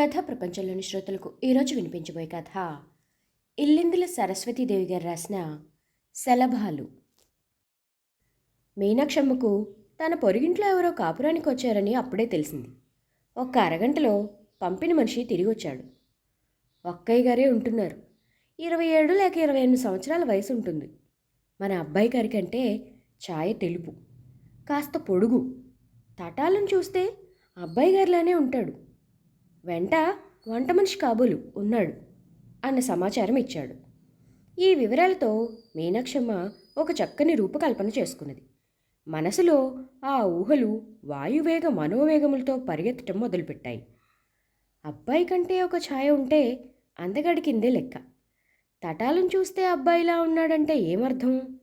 కథ ప్రపంచంలోని శ్రోతలకు ఈరోజు వినిపించబోయే కథ. ఇల్లిందుల సరస్వతీదేవి గారు రాసిన శలభాలు మీనాక్షమ్మకు తన పొరిగింట్లో ఎవరో కాపురానికి వచ్చారని అప్పుడే తెలిసింది. ఒక్క అరగంటలో పంపిన మనిషి తిరిగి వచ్చాడు ఒక్కయ్య గారే ఉంటున్నారు. ఇరవై ఏడు లేక ఇరవై ఎనిమిది సంవత్సరాల వయసు ఉంటుంది. మన అబ్బాయి గారి కంటే ఛాయ తెలుపు. కాస్త పొడుగు. తటాలను చూస్తే అబ్బాయి గారిలానే ఉంటాడు. వెంట వంట మనిషి కాబోలు ఉన్నాడు అన్న సమాచారం ఇచ్చాడు. ఈ వివరాలతో మీనాక్షమ్మ ఒక చక్కని రూపకల్పన చేసుకున్నది. మనసులో ఆ ఊహలు వాయువేగ మనోవేగములతో పరిగెత్తటం మొదలుపెట్టాయి. అబ్బాయి కంటే ఒక ఛాయ ఉంటే అందగాడి కిందే లెక్క. తటాలను చూస్తే అబ్బాయిలా ఉన్నాడంటే ఏమర్థం?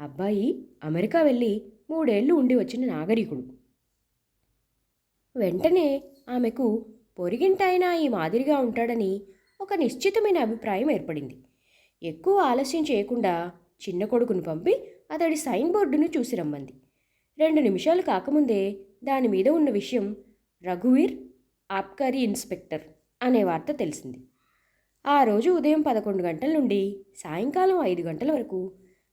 అబ్బాయి అమెరికా వెళ్ళి మూడేళ్ళు ఉండి వచ్చిన నాగరికుడు. వెంటనే ఆమెకు పొరిగింటాయన ఈ మాదిరిగా ఉంటాడని ఒక నిశ్చితమైన అభిప్రాయం ఏర్పడింది. ఎక్కువ ఆలస్యం చేయకుండా చిన్న కొడుకును పంపి అతడి సైన్ బోర్డును చూసి రమ్మంది. రెండు నిమిషాలు కాకముందే దాని మీద ఉన్న విషయం రఘువీర్ ఆబ్కారీ ఇన్స్పెక్టర్ అనే వార్త తెలిసింది. ఆ రోజు ఉదయం పదకొండు గంటల నుండి సాయంకాలం ఐదు గంటల వరకు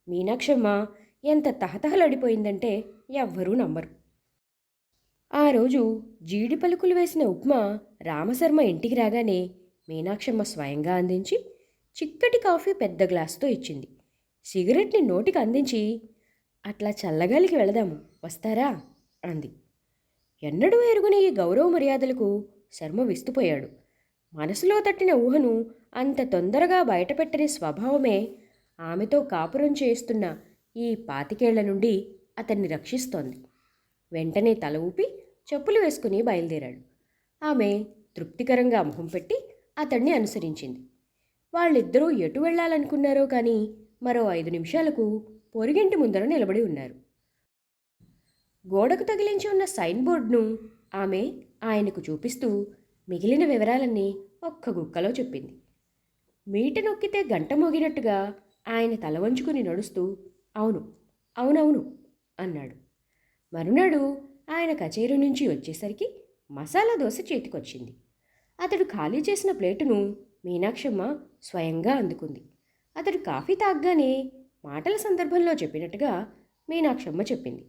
మీనాక్షమ్మ ఎంత తహతహలడిపోయిందంటే ఎవ్వరూ నమ్మరు. ఆ రోజు జీడి పలుకులు వేసిన ఉప్మా రామశర్మ ఇంటికి రాగానే మీనాక్షమ్మ స్వయంగా అందించి చిక్కటి కాఫీ పెద్ద గ్లాసుతో ఇచ్చింది. సిగరెట్ని నోటికి అందించి అట్లా చల్లగాలికి వెళదాము వస్తారా? అంది. ఎన్నడూ ఎరుగుని ఈ గౌరవ మర్యాదలకు శర్మ విస్తుపోయాడు. మనసులో తట్టిన ఊహను అంత తొందరగా బయటపెట్టని స్వభావమే ఆమెతో కాపురం చేస్తున్న ఈ పాతికేళ్ళ నుండి అతన్ని రక్షిస్తోంది. వెంటనే తల ఊపి చెప్పులు వేసుకుని బయలుదేరాడు. ఆమె తృప్తికరంగా మొహం పెట్టి అతన్ని అనుసరించింది. వాళ్ళిద్దరూ ఎటు వెళ్ళాలనుకున్నారో కానీ మరో ఐదు నిమిషాలకు పొరిగింటి ముందర నిలబడి ఉన్నారు. గోడకు తగిలించి ఉన్న సైన్ బోర్డును ఆమె ఆయనకు చూపిస్తూ మిగిలిన వివరాలన్నీ ఒక్క గుక్కలో చెప్పింది. మీట నొక్కితే గంట మోగినట్టుగా ఆయన తల వంచుకుని నడుస్తూ అవును అవునవును అన్నాడు. మరునాడు ఆయన కచేరీ నుంచి వచ్చేసరికి మసాలా దోశ చేతికొచ్చింది. అతడు ఖాళీ చేసిన ప్లేటును మీనాక్షమ్మ స్వయంగా అందుకుంది. అతడు కాఫీ తాగ్గానే మాటల సందర్భంలో చెప్పినట్టుగా మీనాక్షమ్మ చెప్పింది.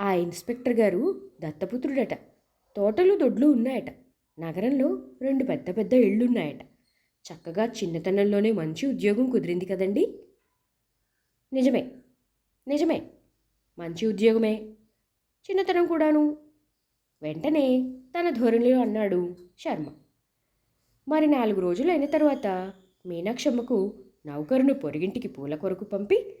ఆ ఇన్స్పెక్టర్ గారు దత్తపుత్రుడట తోటలు దొడ్లు ఉన్నాయట నగరంలో రెండు పెద్ద పెద్ద ఇళ్ళున్నాయట. చక్కగా చిన్నతనంలోనే మంచి ఉద్యోగం కుదిరింది కదండి? నిజమే నిజమే మంచి ఉద్యోగమే. చిన్నతనం కూడాను. వెంటనే తన ధోరణిలో అన్నాడు శర్మ. మరి నాలుగు రోజులు అయిన తర్వాత మీనాక్షమ్మకు నౌకరును పొరిగింటికి పూల కొరకు పంపి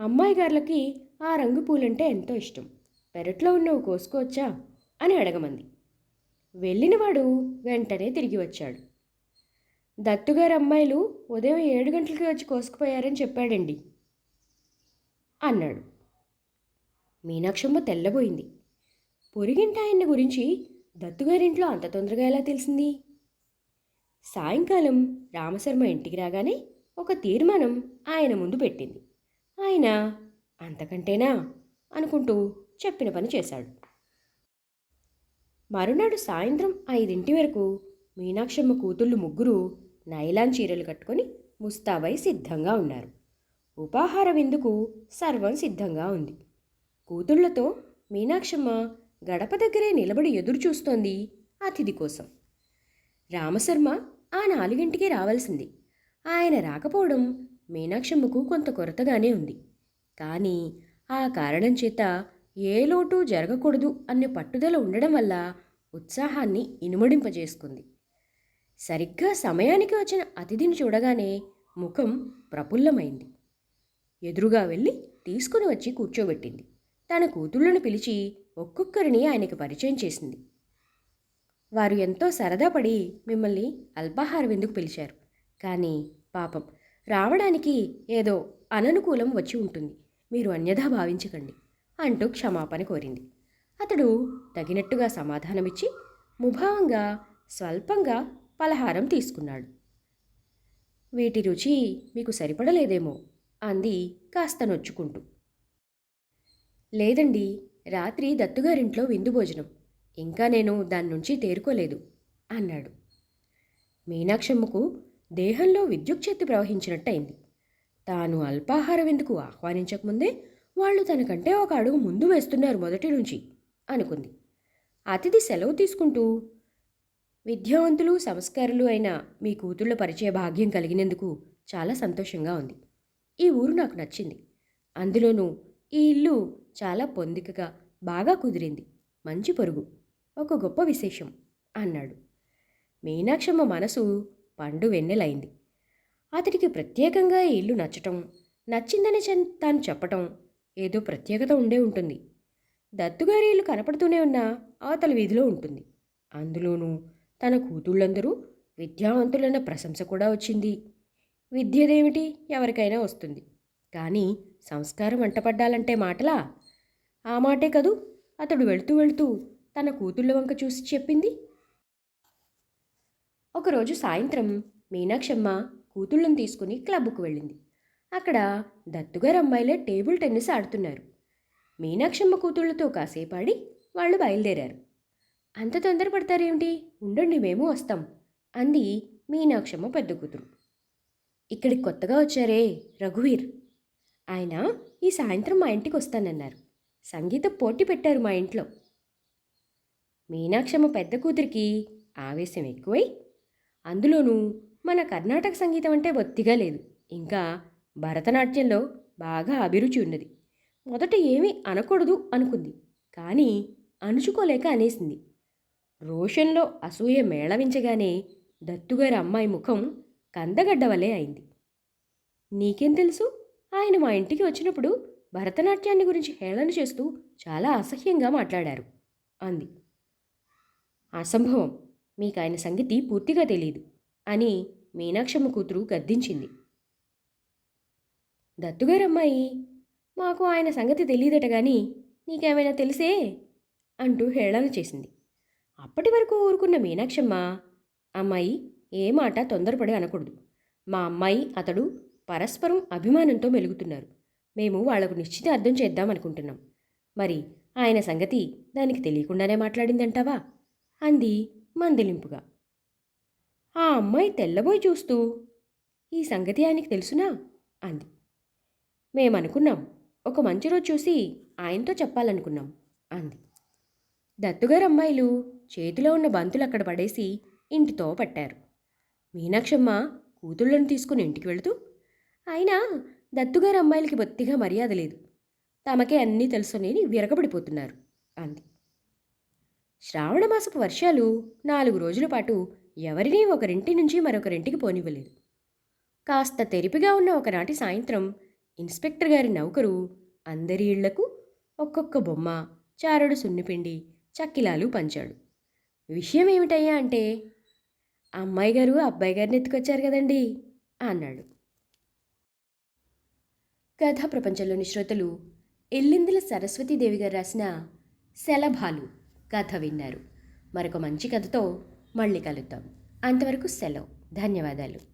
అమ్మాయి గారులకి ఆ రంగు పూలంటే ఎంతో ఇష్టం. పెరట్లో ఉన్నవి కోసుకోవచ్చా అని అడగమంది. వెళ్ళినవాడు వెంటనే తిరిగి వచ్చాడు. దత్తుగారి అమ్మాయిలు ఉదయం ఏడు గంటలకి వచ్చి కోసుకుపోయారని చెప్పాడండి అన్నాడు. మీనాక్షమ్మ తెల్లబోయింది. పొరిగింట ఆయన గురించి దత్తుగారింట్లో అంత తొందరగా ఎలా తెలిసింది? సాయంకాలం రామశర్మ ఇంటికి రాగానే ఒక తీర్మానం ఆయన ముందు పెట్టింది. ఆయన అంతకంటేనా? అనుకుంటూ చెప్పిన పని చేశాడు. మరునాడు సాయంత్రం ఐదింటి వరకు మీనాక్షమ్మ కూతుళ్ళు ముగ్గురు నైలాన్ చీరలు కట్టుకొని ముస్తాబై సిద్ధంగా ఉన్నారు. ఉపాహార విందుకు సర్వం సిద్ధంగా ఉంది. కూతుళ్ళతో మీనాక్షమ్మ గడప దగ్గరే నిలబడి ఎదురు చూస్తోంది అతిథి కోసం. రామశర్మ ఆ నాలుగింటికి రావాల్సింది. ఆయన రాకపోవడం మీనాక్షమ్మకు కొంత కొరతగానే ఉంది. కానీ ఆ కారణం చేత ఏ లోటు జరగకూడదు అనే పట్టుదల ఉండడం వల్ల ఉత్సాహాన్ని ఇనుమడింపజేసుకుంది. సరిగ్గా సమయానికి వచ్చిన అతిథిని చూడగానే ముఖం ప్రఫుల్లమైంది. ఎదురుగా వెళ్ళి తీసుకుని వచ్చి కూర్చోబెట్టింది. తన కూతుళ్ళను పిలిచి ఒక్కొక్కరిని ఆయనకు పరిచయం చేసింది. వారు ఎంతో సరదాపడి మిమ్మల్ని అల్పాహారం ఎందుకు పిలిచారు? కానీ పాపం రావడానికి ఏదో అననుకూలం వచ్చి ఉంటుంది. మీరు అన్యథా భావించకండి అంటూ క్షమాపణ కోరింది. అతడు తగినట్టుగా సమాధానమిచ్చి ముభావంగా స్వల్పంగా పలహారం తీసుకున్నాడు. వీటి రుచి మీకు సరిపడలేదేమో అంది కాస్త నొచ్చుకుంటూ. లేదండి రాత్రి దత్తుగారింట్లో విందు భోజనం. ఇంకా నేను దాని నుంచి తేరుకోలేదు అన్నాడు. మీనాక్షమ్మకు దేహంలో విద్యుత్ ప్రవహించినట్టయింది. తాను అల్పాహార విందుకు ఆహ్వానించకముందే వాళ్ళు తనకంటే ఒక అడుగు ముందు వేస్తున్నారు మొదటి నుంచి అనుకుంది. అతిథి సెలవు తీసుకుంటూ విద్యావంతులు సంస్కారులు అయిన మీ కూతుళ్ళ పరిచయ భాగ్యం కలిగినందుకు చాలా సంతోషంగా ఉంది. ఈ ఊరు నాకు నచ్చింది. అందులోనూ ఈ ఇల్లు చాలా పొందికగా బాగా కుదిరింది. మంచి పొరుగు. ఒక గొప్ప విశేషం అన్నాడు. మీనాక్షమ్మ మనసు పండు వెన్నెలైంది. అతడికి ప్రత్యేకంగా ఈ ఇల్లు నచ్చటం నచ్చిందని చెన్- తాను చెప్పటం ఏదో ప్రత్యేకత ఉండే ఉంటుంది. దత్తుగారి ఇల్లు కనపడుతూనే ఉన్న అవతల వీధిలో ఉంటుంది. అందులోనూ తన కూతుళ్ళందరూ విద్యావంతులన్న ప్రశంస కూడా వచ్చింది. విద్యదేమిటి? ఎవరికైనా వస్తుంది. కానీ సంస్కారం వెంటపడ్డాలంటే మాటలా? ఆ మాటే కదూ? అతడు వెళుతూ వెళుతూ తన కూతుళ్ళ వంక చూసి చెప్పింది. ఒకరోజు సాయంత్రం మీనాక్షమ్మ కూతుళ్ళను తీసుకుని క్లబ్కు వెళ్ళింది. అక్కడ దత్తుగారు అమ్మాయిలే టేబుల్ టెన్నిస్ ఆడుతున్నారు. మీనాక్షమ్మ కూతుళ్ళతో కాసేపు ఆడి వాళ్ళు బయలుదేరారు. అంత తొందరపడతారేమిటి? ఉండండి మేము వస్తాం అంది మీనాక్షమ్మ పెద్ద కూతురు. ఇక్కడికి కొత్తగా వచ్చారే రఘువీర్ ఆయన ఈ సాయంత్రం మా ఇంటికి వస్తానన్నారు. సంగీత పోటీ పెట్టారు మా ఇంట్లో. మీనాక్షమ్మ పెద్ద కూతురికి ఆవేశం ఎక్కువై అందులోనూ మన కర్ణాటక సంగీతం అంటే బొత్తిగా లేదు. ఇంకా భరతనాట్యంలో బాగా అభిరుచి ఉన్నది. మొదట ఏమీ అనకూడదు అనుకుంది. కానీ అణుచుకోలేక అనేసింది. రోషన్లో అసూయ మేళవించగానే దత్తుగారి అమ్మాయి ముఖం కందగడ్డ వలె అయింది. నీకేం తెలుసు? ఆయన మా ఇంటికి వచ్చినప్పుడు భరతనాట్యాన్ని గురించి హేళన చేస్తూ చాలా అసహ్యంగా మాట్లాడారు అంది. అసంభవం మీకు ఆయన సంగతి పూర్తిగా తెలియదు అని మీనాక్షమ్మ కూతురు గద్దించింది. దత్తుగారమ్మాయి మాకు ఆయన సంగతి తెలియదట కానీ నీకేమైనా తెలిసే? అంటూ హేళన చేసింది. అప్పటి వరకు ఊరుకున్న మీనాక్షమ్మ అమ్మాయి ఏ మాట తొందరపడి అనకూడదు. మా అమ్మాయి అతడు పరస్పరం అభిమానంతో మెలుగుతున్నారు. మేము వాళ్ళకు నిశ్చితార్థం చేద్దాం అనుకుంటున్నాం. మరి ఆయన సంగతి దానికి తెలియకుండానే మాట్లాడిందంటావా? అంది మందలింపుగా. ఆ అమ్మాయి తెల్లబోయి చూస్తూ ఈ సంగతి ఆయనకి తెలుసునా? అంది. మేమనుకున్నాం. ఒక మంచి రోజు చూసి ఆయనతో చెప్పాలనుకున్నాం అంది. దత్తుగారు అమ్మాయిలు చేతిలో ఉన్న బంతులు అక్కడ పడేసి ఇంటితో పట్టారు. మీనాక్షమ్మ కూతుళ్ళను తీసుకుని ఇంటికి వెళుతూ అయినా దత్తుగారు అమ్మాయిలకి బొత్తిగా మర్యాద లేదు. తమకే అన్నీ తెలుసునని విరగబడిపోతున్నారు అంది. శ్రావణమాసపు వర్షాలు నాలుగు రోజుల పాటు ఎవరినీ ఒకరింటి నుంచి మరొకరింటికి పోనివ్వలేదు. కాస్త తెరిపిగా ఉన్న ఒకనాటి సాయంత్రం ఇన్స్పెక్టర్ గారి నౌకరు అందరి ఇళ్ళకు ఒక్కొక్క బొమ్మ చారుడు సున్నిపిండి చక్కిలాలు పంచాడు. విషయం ఏమిటయ్యా అంటే అమ్మాయి గారు అబ్బాయి గారిని ఎత్తుకొచ్చారు కదండి అన్నాడు. కథా ప్రపంచంలోని శ్రోతలు ఎల్లిందుల సరస్వతీదేవి గారు రాసిన శలభాలు కథ విన్నారు. మరొక మంచి కథతో మళ్ళీ కలుద్దాం. అంతవరకు సెలవు. ధన్యవాదాలు.